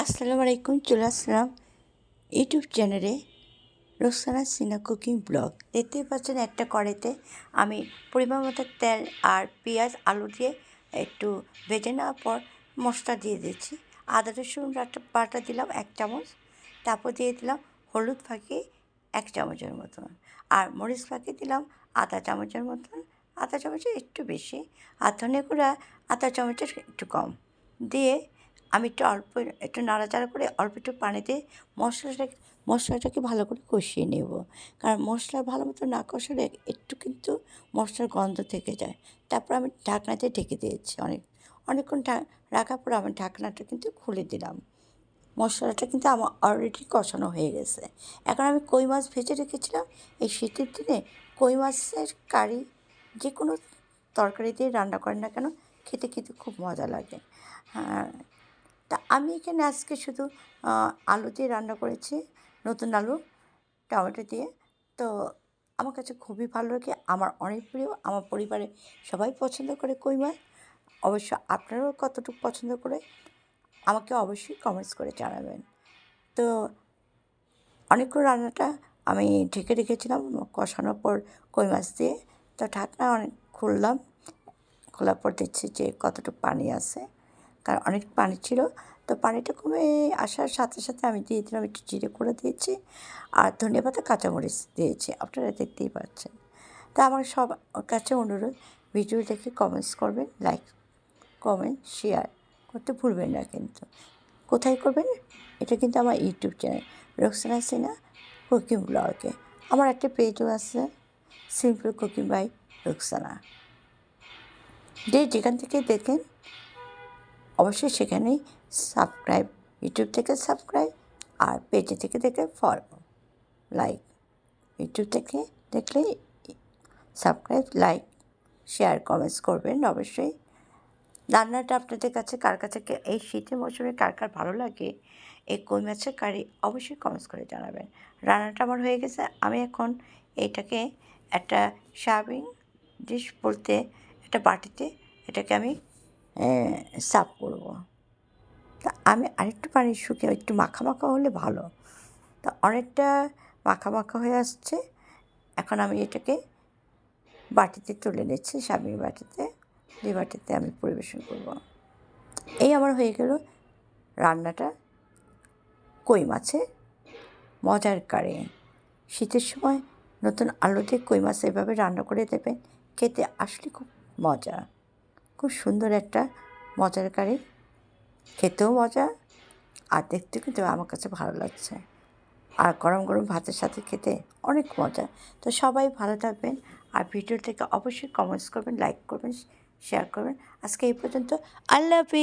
আসসালামু আলাইকুম, চলে আসলাম ইউটিউব চ্যানেলে রোকসানা সিনা কুকিং ব্লগ। দেখতেই পাচ্ছেন একটা কড়াইতে আমি পরিমাণ মতো তেল আর পেঁয়াজ, আলু দিয়ে একটু ভেজে নেওয়ার পর মশলা দিয়ে দিচ্ছি। আদা, রসুন বাটা দিলাম এক চামচ, তারপর দিয়ে দিলাম হলুদ ফাঁকি এক চামচের মতন, আর মরিচ ফাঁকি দিলাম আধা চামচের মতন, আধা চামচের একটু বেশি, আর ধনে গুঁড়া আধা চামচের একটু কম। দিয়ে আমি একটু অল্প একটু নাড়াচাড়া করে অল্প একটু পানি দিয়ে মশলাটাকে মশলাটাকে ভালো করে কষিয়ে নেব। কারণ মশলা ভালো মতো না কষালে একটু কিন্তু মশলার গন্ধ থেকে যায়। তারপর আমি ঢাকনাতে ঢেকে দিয়েছি অনেক, অনেকক্ষণ রাখার পর আমি ঢাকনাটা কিন্তু খুলে দিলাম। মশলাটা কিন্তু আমার অলরেডি কষানো হয়ে গেছে। এখন আমি কই মাছ ভেজে রেখেছিলাম, এই শীতের দিনে কই মাছের কারি যে কোনো তরকারি দিয়ে রান্না করেন না কেন, খেতে খেতে খুব মজা লাগে। হ্যাঁ তা আমি এখানে আজকে শুধু আলু দিয়ে রান্না করেছি, নতুন আলু, টমেটো দিয়ে। তো আমার কাছে খুবই ভালো লাগে, আমার অনেক প্রিয়, আমার পরিবারে সবাই পছন্দ করে কই মাছ। অবশ্য আপনারাও কতটুকু পছন্দ করে, আমাকে অবশ্যই কমেন্টস করে জানাবেন। তো অনেকক্ষণ রান্নাটা আমি ঢেকে রেখেছিলাম, কষানোর পর কই মাছ দিয়ে। তো ঢাকনা অনেক খুললাম, খোলার পর দেখছি যে কতটুকু পানি আছে। কারণ অনেক পানি ছিল। তো পানিটা কমে আসার সাথে সাথে আমি দিয়ে দিলাম একটু জিরে করে দিয়েছি আর ধনিয়া পাতা কাঁচামরিচ দিয়েছি। আপনারা দেখতেই পাচ্ছেন। তা আমার সব কাছে অনুরোধ, ভিডিও দেখে কমেন্টস করবেন লাইক কমেন্ট শেয়ার করতে ভুলবেন না কিন্তু। কোথায় করবেন? এটা কিন্তু আমার YouTube channel Roksana Sina cooking ব্লগে আমার একটা পেজও আছে সিম্পল কুকিং বাই রোকসানা যে যেখান থেকে দেখেন অবশ্যই সেখানেই সাবস্ক্রাইব ইউটিউব থেকে সাবস্ক্রাইব আর পেজে থেকে দেখে ফলো লাইক ইউটিউব থেকে দেখলে সাবস্ক্রাইব লাইক শেয়ার কমেন্টস করবেন অবশ্যই। রান্নাটা আপনাদের কাছে কার কাছে এই শীতের মৌসুমে কার কার ভালো লাগে, এই কই মাছের কারি অবশ্যই কমেন্টস করে জানাবেন। রান্নাটা আমার হয়ে গেছে, আমি এখন এইটাকে একটা সার্ভিং ডিশ বলতে, একটা বাটিতে এটাকে আমি সার্ভ করব। তা আমি আরেকটু পানি শুকিয়ে, একটু মাখা মাখা হলে ভালো। তা অনেকটা মাখা মাখা হয়ে আসছে। এখন আমি এটাকে বাটিতে তুলে নিচ্ছি, স্বামীর বাটিতে। যে বাটিতে আমি পরিবেশন করব। এই আমার হয়ে গেল রান্নাটা। কই মাছে? মজার কারে। শীতের সময় নতুন আলু দিয়ে কই মাছ এভাবে রান্না করে দেবেন, খেতে আসলে খুব মজা। খুব সুন্দর একটা মজার কারি। খেতেও মজা আর দেখতে কিন্তু আমার কাছে ভালো লাগছে। আর গরম গরম ভাতের সাথে খেতে অনেক মজা। তো সবাই ভালো থাকবেন আর ভিডিও থেকে অবশ্যই কমেন্টস করবেন লাইক করবেন শেয়ার করবেন। আজকে এই পর্যন্ত। আল্লাহ হাফিজ।